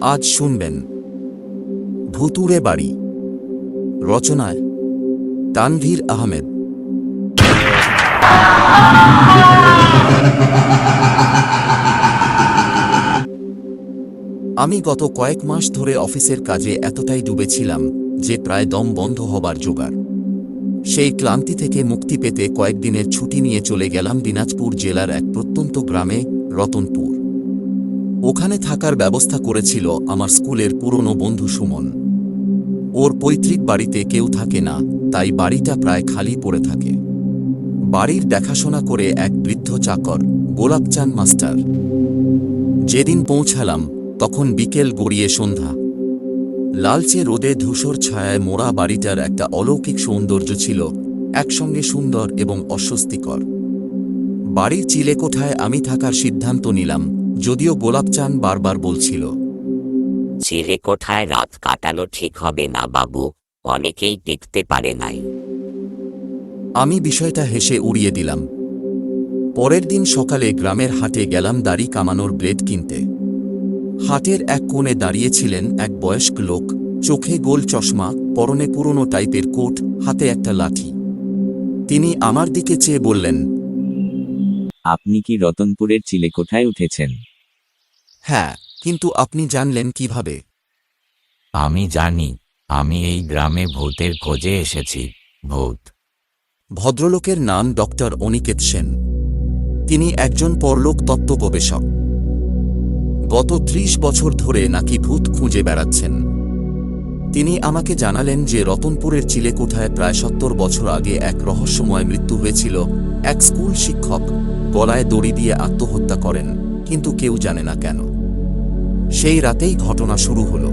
আজ শুনবেন ভুতুরে বাড়ি রচনায় তানভীর আহমেদ। আমি গত কয়েক মাস ধরে অফিসের কাজে এতটাই ডুবেছিলাম যে প্রায় দম বন্ধ হবার জোগাড়। সেই ক্লান্তি থেকে মুক্তি পেতে কয়েকদিনের ছুটি নিয়ে চলে গেলাম দিনাজপুর জেলার এক প্রত্যন্ত গ্রামে রতনপুর। ওখানে থাকার ব্যবস্থা করেছিল আমার স্কুলের পুরনো বন্ধু সুমন। ওর পৈতৃক বাড়িতে কেউ থাকে না, তাই বাড়িটা প্রায় খালি পড়ে থাকে। বাড়ির দেখাশোনা করে এক বৃদ্ধ চাকর, গোলাপচান মাস্টার। যেদিন পৌঁছালাম, তখন বিকেল গড়িয়ে সন্ধ্যা। লালচে রোদে ধূসর ছায়ায় মোড়া বাড়িটার একটা অলৌকিক সৌন্দর্য ছিল, একসঙ্গে সুন্দর এবং অস্বস্তিকর। বাড়ির চিলেকোঠায় আমি থাকার সিদ্ধান্ত নিলাম যদিও গোলাপচান বারবার বলছিল ছেলে কোঠায় রাত কাটানো ঠিক হবে না বাবু অনেকেই দেখতে পারে নাই। আমি বিষয়টা হেসে উড়িয়ে দিলাম। পরের দিন সকালে গ্রামের হাটে গেলাম দাড়ি কামানোর ব্লেড কিনতে। হাটের এক কোণে দাঁড়িয়েছিলেন এক বয়স্ক লোক চোখে গোল চশমা পরনে পুরনো টাইপের কোট হাতে একটা লাঠি। তিনি আমার দিকে চেয়ে বললেন আপনি কি রতনপুরের চিলেকোঠায় উঠেছেন? হ্যাঁ কিন্তু আপনি জানলেন কীভাবে? আমি জানি আমি এই গ্রামে ভূতের খোঁজে এসেছি ভূত। ভদ্রলোকের নাম ডক্টর অনিকেত সেন। তিনি একজন পরলোক তত্ত্ব গবেষক গত ত্রিশ বছর ধরে নাকি ভূত খুঁজে বেড়াচ্ছেন। তিনি আমাকে জানালেন যে রতনপুরের চিলেকোঠায় প্রায় সত্তর বছর আগে এক রহস্যময় মৃত্যু হয়েছিল। এক স্কুল শিক্ষক গলায় দড়ি দিয়ে আত্মহত্যা করেন। কিন্তু কেউ জানে না কেন। সেই রাতেই ঘটনা শুরু হলো।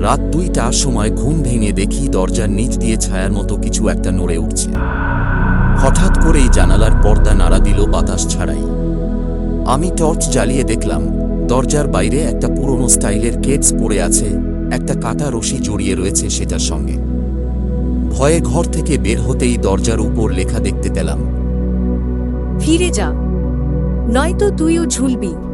রাত দুইটার সময় ঘুম ভেঙে দেখি দরজার নিচ দিয়ে ছায়ার মতো কিছু একটা নড়ে উঠছে। হঠাৎ করেই জানালার পর্দা নাড়া দিল বাতাস ছাড়াই। আমি টর্চ জ্বালিয়ে দেখলাম, দরজার বাইরে একটা পুরনো স্টাইলের কেটস পড়ে আছে, একটা কাটা রশি জড়িয়ে রয়েছে সেটার সঙ্গে। ভয়ে ঘর থেকে বের হতেই দরজার উপর লেখা দেখতে পেলাম। ফিরে যা। নয়তো তুইও ঝুলবি।